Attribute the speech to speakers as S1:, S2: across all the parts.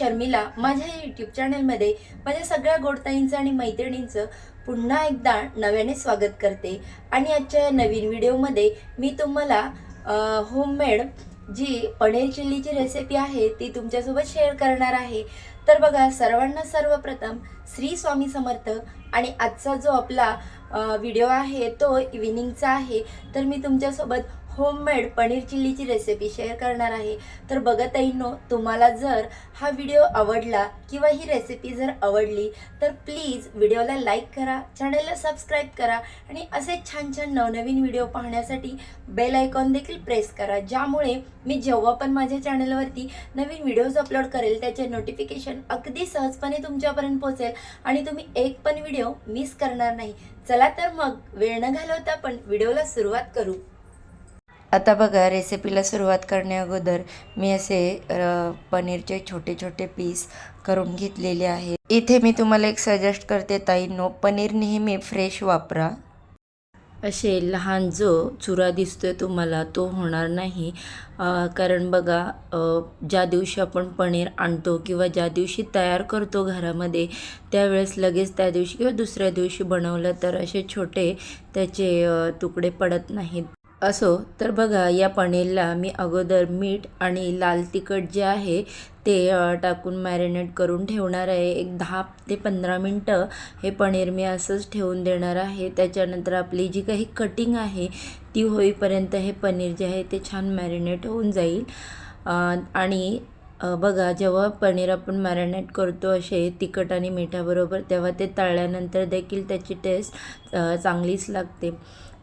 S1: शर्मिला माझ्या यूट्यूब चॅनलमध्ये माझ्या सगळ्या गोडताईंचं आणि मैत्रिणींचं पुन्हा एकदा नव्याने स्वागत करते. आणि आजच्या या नवीन व्हिडिओमध्ये मी तुम्हाला होममेड जी पनीर चिल्लीची रेसिपी आहे ती तुमच्यासोबत शेअर करणार आहे. तर बघा सर्वांना सर्वप्रथम श्री स्वामी समर्थ आणि आजचा जो आपला व्हिडिओ आहे तो इव्हिनिंगचा आहे. तर मी तुमच्यासोबत होममेड पनीर चिल्लीची रेसिपी शेअर करणार आहे. तर बघत नो तुम्हाला जर हा व्हिडिओ आवडला किंवा ही रेसिपी जर आवडली तर प्लीज व्हिडिओला लाईक करा चॅनलला सबस्क्राईब करा आणि असे छान छान नवनवीन व्हिडिओ पाहण्यासाठी बेल आयकॉन देखील प्रेस करा. ज्यामुळे मी जेव्हा पण माझ्या चॅनलवरती नवीन व्हिडिओज अपलोड करेल त्याचे नोटिफिकेशन अगदी सहजपणे तुमच्यापर्यंत पोहोचेल आणि तुम्ही एक पण व्हिडिओ मिस करणार नाही. चला तर मग वेळ न घालवता पण व्हिडिओला सुरुवात करू. आता बघा रेसिपीला सुरुवात करण्या अगोदर मी असे पनीरचे छोटे छोटे पीस करून घेतलेले आहे इथे मी तुम्हाला एक सजेस्ट करते ताईंनो पनीर नेहमी फ्रेश वापरा. असे लहान जो चुरा दिसतोय तुम्हाला तो होणार नाही. कारण बघा ज्या दिवशी आपण पनीर आणतो किंवा ज्या दिवशी तयार करतो घरामध्ये त्यावेळेस लगेच त्या दिवशी किंवा दुसऱ्या दिवशी बनवलं तर असे छोटे त्याचे तुकडे पडत नाहीत. असो तर बघा या पनीरला मी अगोदर मीठ आणि लाल तिखट जे आहे ते टाकून मॅरिनेट करून ठेवणार आहे. एक दहा ते पंधरा मिनटं हे पनीर मी असंच ठेवून देणार आहे. त्याच्यानंतर आपली जी काही कटिंग आहे ती होईपर्यंत हे पनीर जे आहे ते छान मॅरिनेट होऊन जाईल. आणि बघा जेव्हा पनीर आपण मॅरिनेट करतो असे तिखट आणि मिठाबरोबर तेव्हा ते तळल्यानंतर देखील त्याची टेस्ट चांगलीच लागते.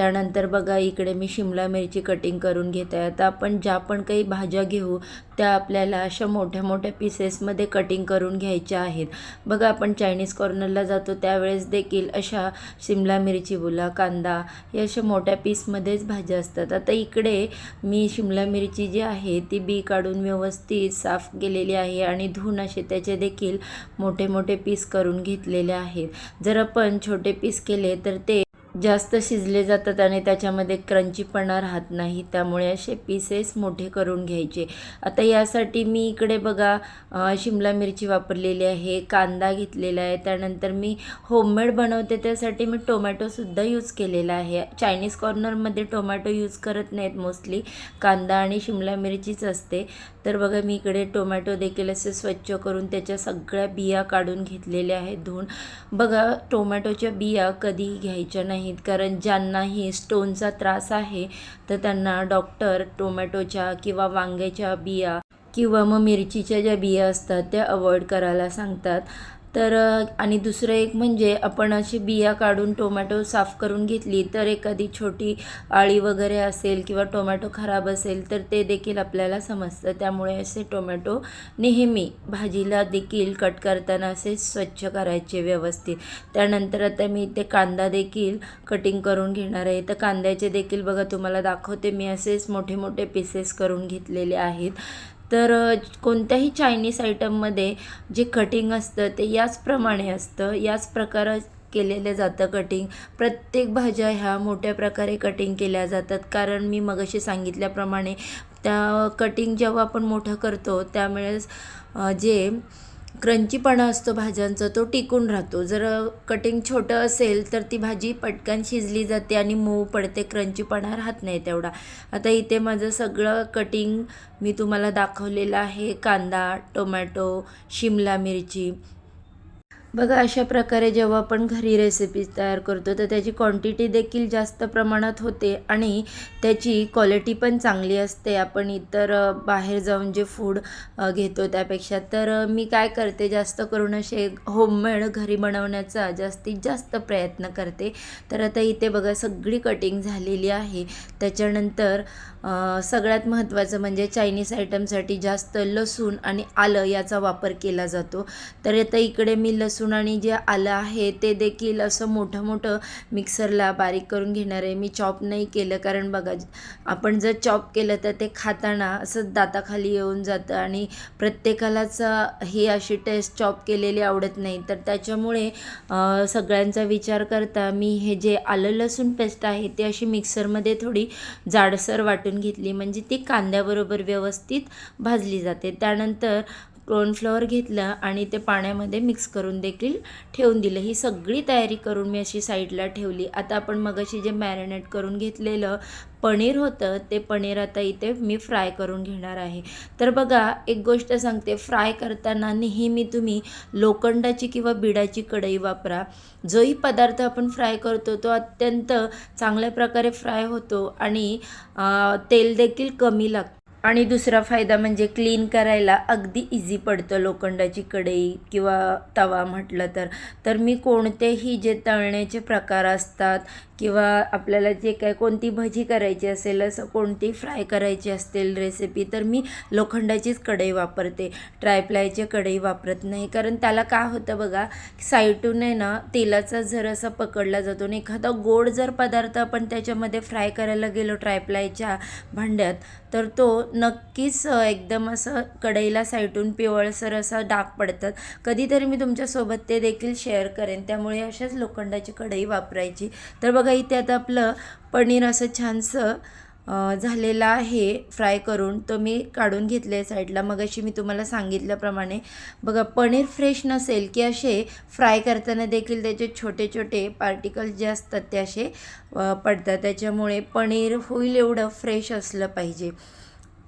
S1: त्यानंतर बघा इकडे मी शिमला मिरची कटिंग करून घेत. आहे आता आपण ज्या पण काही भाज्या घेऊ त्या आपल्याला अशा मोठ्या मोठ्या पीसेसमध्ये कटिंग करून घ्यायच्या आहेत. बघा आपण चायनीज कॉर्नरला जातो त्यावेळेस देखील अशा शिमला मिरची बोला कांदा या अशा मोठ्या पीसमध्येच भाज्या असतात. आता इकडे मी शिमला मिरची जी आहे ती बी काढून व्यवस्थित साफ केलेली आहे आणि धुवून असे त्याचे देखील मोठे मोठे पीस करून घेतलेले आहेत. जर आपण छोटे पीस केले तर ते जास्त शिजले जातात आणि त्याच्यामध्ये क्रंचीपणा राहत नाही त्यामुळे असे पीसेस मोठे करून घ्यायचे. आता यासाठी मी इकडे बघा शिमला मिरची वापरलेली आहे कांदा घेतलेला आहे त्यानंतर मी होममेड बनवते त्यासाठी मी टोमॅटोसुद्धा यूज केलेला आहे. चायनीज कॉर्नरमध्ये टोमॅटो यूज करत नाहीत मोस्टली कांदा आणि शिमला मिरचीच असते. तर बघा मी इकडे टोमॅटो देखील असे स्वच्छ करून त्याच्या सगळ्या बिया काढून घेतलेल्या आहेत धुवून. बघा टोमॅटोच्या बिया कधीही घ्यायच्या नाही. नाहीत. कारण ज्यांनाही स्टोनचा त्रास आहे तर त्यांना डॉक्टर टोमॅटोच्या किंवा वांग्याच्या बिया किंवा मग मिरचीच्या ज्या बिया असतात त्या अवॉइड करायला सांगतात. तर आणि दुसरं एक म्हणजे आपण अशी बिया काढून टोमॅटो साफ करून घेतली तर एखादी छोटी आळी वगैरे असेल किंवा टोमॅटो खराब असेल तर ते देखील आपल्याला समजतं. त्यामुळे असे टोमॅटो नेहमी भाजीला देखील कट करताना असे स्वच्छ करायचे व्यवस्थित. त्यानंतर आता मी ते कांदा देखील कटिंग करून घेणार आहे. तर कांद्याचे देखील बघा तुम्हाला दाखवते. मी असेच मोठे मोठे पीसेस करून घेतलेले आहेत. तर कोणत्याही चायनीज आयटममध्ये जे कटिंग असतं ते याचप्रमाणे असतं. याच प्रकार केलेलं जातं कटिंग प्रत्येक भाज्या ह्या मोठ्या प्रकारे कटिंग केल्या जातात. कारण मी मगाशी सांगितल्याप्रमाणे त्या कटिंग जेव्हा आपण मोठं करतो त्यावेळेस जे क्रंचीपणा असतो भाज्यांचा तो टिकून राहतो. जर कटिंग छोटं असेल तर ती भाजी पटकन शिजली जाते आणि मऊ पडते क्रंचीपणा राहत नाही तेवढा. आता इथे माझं सगळं कटिंग मी तुम्हाला दाखवलेलं आहे. कांदा टोमॅटो शिमला मिरची. बघा अशा प्रकारे जेव्हा आपण घरी रेसिपीज तयार करतो तर त्याची क्वांटिटी देखील जास्त प्रमाणात होते आणि त्याची क्वालिटी पण चांगली असते. आपण इतर बाहेर जाऊन जे फूड घेतो त्यापेक्षा. तर मी काय करते जास्त करून असे होममेड घरी बनवण्याचा जास्तीत जास्त प्रयत्न करते. तर आता इथे बघा सगळी कटिंग झालेली आहे. त्याच्यानंतर सगळ्यात महत्त्वाचं म्हणजे चायनीज आयटमसाठी जास्त लसूण आणि आलं याचा वापर केला जातो. तर आता इकडे मी लसूण आणि जे आलं आहे ते देखील असं मोठं मोठं मिक्सरला बारीक करून घेणार आहे. मी चॉप नाही केलं कारण बघा आपण जर चॉप केलं तर ते खाताना असं दाताखाली येऊन जातं आणि प्रत्येकालाच ही अशी टेस्ट चॉप केलेली आवडत नाही. तर त्याच्यामुळे सगळ्यांचा विचार करता मी हे जे आलं लसूण पेस्ट आहे ती अशी मिक्सरमध्ये थोडी जाडसर वाटून घेतली. म्हणजे ती कांद्याबरोबर व्यवस्थित भाजली जाते. त्यानंतर कॉर्नफ्लॉवर घेतलं आणि ते पाण्यामध्ये मिक्स करून देखील ठेवून दिलं. ही सगळी तयारी करून मी अशी साईडला ठेवली. आता आपण मगाशी जे मॅरिनेट करून घेतलेलं पनीर होतं ते पनीर आता इथे मी फ्राय करून घेणार आहे. तर बघा एक गोष्ट सांगते फ्राय करताना नेहमी तुम्ही लोखंडाची किंवा बिडाची कढई वापरा. जोही पदार्थ आपण फ्राय करतो तो अत्यंत चांगल्या प्रकारे फ्राय होतो आणि तेल देखील कमी लागतं. आणि दुसरा फायदा म्हणजे क्लीन करायला अगदी इझी पडतं लोखंडाची कढई किंवा तवा म्हटलं तर. तर मी कोणतेही जे तळण्याचे प्रकार असतात किंवा आपल्याला जे काय कोणती भजी करायची असेल असं कोणती फ्राय करायची असतील रेसिपी तर मी लोखंडाचीच कढई वापरते. ट्रायप्लायची कढई वापरत नाही. कारण त्याला काय होतं बघा साईटून आहे ना तेलाचा जर असा पकडला जातो आणि एखादा गोड जर पदार्थ आपण त्याच्यामध्ये फ्राय करायला गेलो ट्रायप्लायच्या भांड्यात तर तो नक्कीच एकदम असं कढईला साईटून पिवळसर असा डाग पडतात. कधीतरी मी तुमच्यासोबत ते देखील शेअर करेन. त्यामुळे अशाच लोखंडाची कढई वापरायची. तर बघा इथे आता आपलं पनीर असं छानसं झालेला झालेलं आहे. फ्राय करून तो मी काढून घेतले आहे साईडला. मग अशी मी तुम्हाला सांगितल्याप्रमाणे बघा पनीर फ्रेश नसेल की असे फ्राय करताना देखील त्याचे छोटे छोटे पार्टिकल्स जे असतात ते असे पडतात. त्याच्यामुळे पनीर होईल एवढं फ्रेश असलं पाहिजे.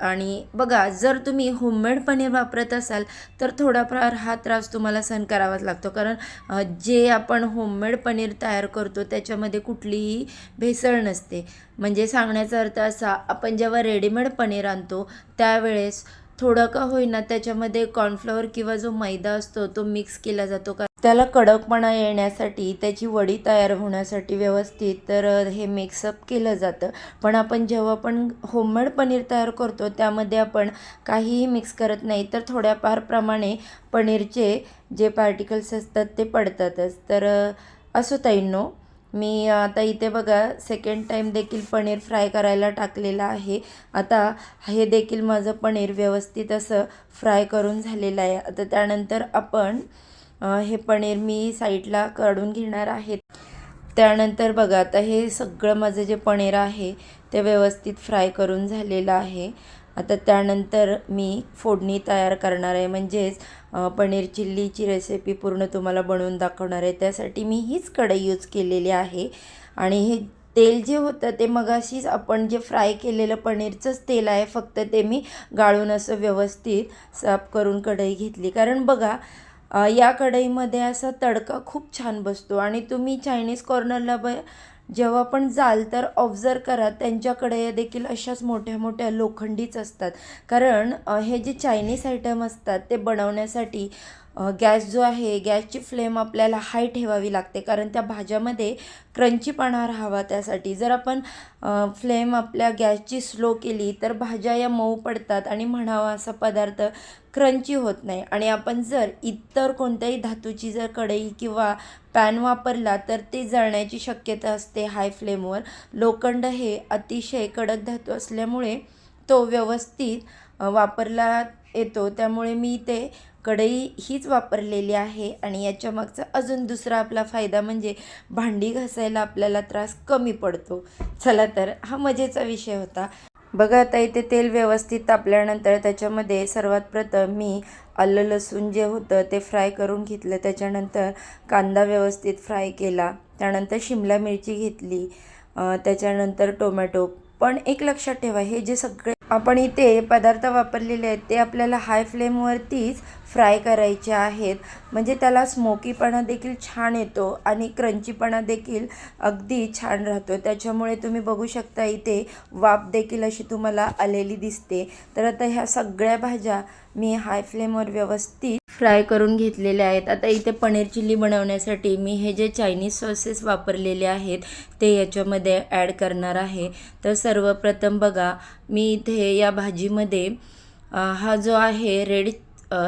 S1: आणि बघा जर तुम्ही होममेड पनीर वापरत असाल तर थोडाफार हा त्रास तुम्हाला सहन करावाच लागतो. कारण जे आपण होममेड पनीर तयार करतो त्याच्यामध्ये कुठलीही भेसळ नसते. म्हणजे सांगण्याचा अर्थ असा आपण जेव्हा रेडीमेड पनीर आणतो त्यावेळेस थोडं का होईना त्याच्यामध्ये कॉर्नफ्लॉवर किंवा जो मैदा असतो तो मिक्स केला जातो. का त्याला कडकपणा येण्यासाठी त्याची वडी तयार होण्यासाठी व्यवस्थित तर हे मिक्सअप केलं जातं. पण आपण जेव्हा पण होममेड पनीर तयार करतो त्यामध्ये आपण काहीही मिक्स करत नाही तर थोड्याफार प्रमाणे पनीरचे जे पार्टिकल्स असतात ते पडतातच. तर असो ताईंनो मी आता इथे बघा सेकंड टाईम देखील पनीर फ्राय करायला टाकलेलं आहे. आता हे देखील माझं पनीर व्यवस्थित असं फ्राय करून झालेलं आहे. आता त्यानंतर आपण हे पनीर मी साईडला काढून घेणार आहे. त्यानंतर बघा आता हे सगळं माझं जे पनीर आहे ते व्यवस्थित फ्राय करून झालेलं आहे. आता त्यानंतर मी फोडणी तयार करणार आहे. म्हणजेच पनीर चिल्लीची रेसिपी पूर्ण तुम्हाला बनवून दाखवणार आहे. त्यासाठी मी हीच कढई यूज केलेली आहे. आणि हे तेल जे होतं ते मगाशीच आपण जे फ्राय केलेलं पनीरचंच तेल आहे. फक्त ते मी गाळून असं व्यवस्थित साफ करून कढई घेतली. कारण बघा या कढईमध्ये असा तडका खूप छान बसतो. आणि तुम्ही चायनीज कॉर्नरला ब जेव्हा पण जाल तर ऑब्झर्व करा त्यांच्याकडे देखील अशाच मोठ्या मोठ्या लोखंडीच असतात. कारण हे जे चायनीज आयटम असतात ते बनवण्यासाठी गॅस जो आहे गॅसची फ्लेम आपल्याला हाय ठेवावी लागते. कारण त्या भाज्यामध्ये क्रंचीपणा राहावा त्यासाठी. जर आपण फ्लेम आपल्या गॅसची स्लो केली तर भाज्या या मऊ पडतात आणि म्हणावा असा पदार्थ क्रंची होत नाही. आणि आपण जर इतर कोणत्याही धातूची जर कढई किंवा पॅन वापरला तर ते जळण्याची शक्यता असते हाय फ्लेमवर. लोखंड हे अतिशय कडक धातू असल्यामुळे तो व्यवस्थित वापरला येतो. त्यामुळे मी ते कढई हीच वापरलेली आहे आणि याच्या मागचा अजून दुसरा आपला फायदा म्हणजे भांडी घासायला आपल्याला त्रास कमी पडतो. चला तर हा मजेचा विषय होता. बघा आता इथे तेल व्यवस्थित तापल्यानंतर त्याच्यामध्ये सर्वात प्रथम मी आलं लसूण जे होतं ते फ्राय करून घेतलं. त्याच्यानंतर कांदा व्यवस्थित फ्राय केला. त्यानंतर शिमला मिरची घेतली. त्याच्यानंतर टोमॅटो. पण एक लक्षात ठेवा हे जे सगळे आपण इथे पदार्थ वापरलेले आहेत ते आपल्याला हाय फ्लेमवरतीच फ्राय करायचे आहेत. म्हणजे त्याला स्मोकीपणा देखील छान येतो आणि क्रंचीपणा देखील अगदी छान राहतो. त्याच्यामुळे तुम्ही बघू शकता इथे वाफ देखील अशी तुम्हाला आलेली दिसते. तर आता ह्या सगळ्या भाज्या मी हाय फ्लेमवर व्यवस्थित फ्राय करून घेतलेले आहेत. आता इथे पनीर चिल्ली बनवण्यासाठी मी हे जे चायनीज सॉसेस वापरलेले आहेत ते याच्यामध्ये ॲड करणार आहे. तर सर्वप्रथम बघा मी इथे या भाजीमध्ये हा जो आहे red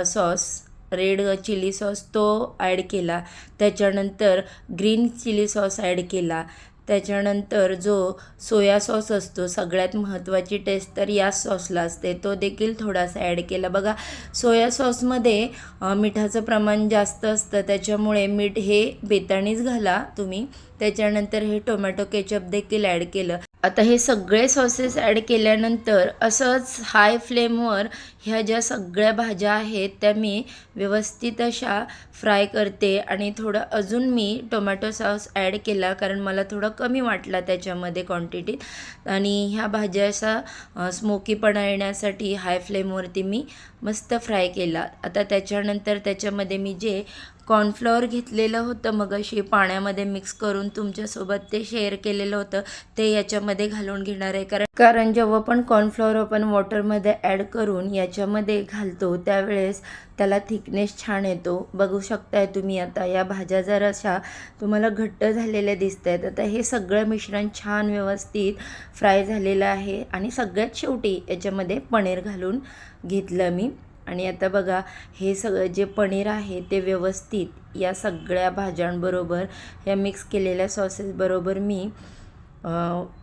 S1: sauce red chilli sauce तो ॲड केला. त्याच्यानंतर ग्रीन चिली सॉस ॲड केला. त्याच्यानंतर जो सोया सॉस असतो सगळ्यात महत्त्वाची टेस्ट तर या सॉसला असते. तो देखील थोडासा ॲड केला. बघा सोया सॉसमध्ये मिठाचं प्रमाण जास्त असतं. त्याच्यामुळे मीठ हे बेताणीच घाला तुम्ही. त्याच्यानंतर हे टोमॅटो केचप देखील ॲड केलं. आता हे सगळे सॉसेस ॲड केल्यानंतर असंच हाय फ्लेमवर ह्या ज्या सगळ्या भाज्या आहेत त्या मी व्यवस्थित अशा फ्राय करते आणि थोडं अजून मी टोमॅटो सॉस ॲड केला कारण मला थोडं कमी वाटला त्याच्यामध्ये क्वांटिटीत आणि ह्या भाज्या असा स्मोकीपणा येण्यासाठी हाय फ्लेमवरती मी मस्त फ्राय केला. आता त्याच्यानंतर त्याच्यामध्ये मी जे कॉर्नफ्लॉवर घेतलेलं होतं मग अशी पाण्यामध्ये मिक्स करून तुमच्यासोबत ते शेअर केलेलं होतं ते याच्यामध्ये घालून घेणार आहे. कारण कारण जेव्हा पण कॉर्नफ्लॉवर आपण वॉटरमध्ये ॲड करून याच्यामध्ये घालतो त्यावेळेस त्याला थिकनेस छान येतो. बघू शकताय तुम्ही आता या भाज्या जर अशा तुम्हाला घट्ट झालेल्या दिसत आहेत आता हे सगळं मिश्रण छान व्यवस्थित फ्राय झालेलं आहे. आणि सगळ्यात शेवटी याच्यामध्ये पनीर घालून घेतलं मी. आणि आता बघा हे सगळं जे पनीर आहे ते व्यवस्थित या सगळ्या भाज्यांबरोबर या मिक्स केलेल्या सॉसेसबरोबर मी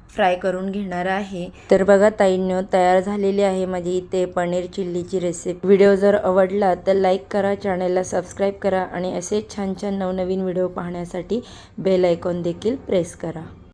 S1: फ्राय करून घेणार आहे. तर बघा ताईनं तयार झालेली आहे माझी इथे पनीर चिल्लीची रेसिपी व्हिडिओ जर आवडला तर लाईक करा चॅनलला सबस्क्राईब करा आणि असे छान छान नवनवीन व्हिडिओ पाहण्यासाठी बेल आयकॉन देखील प्रेस करा.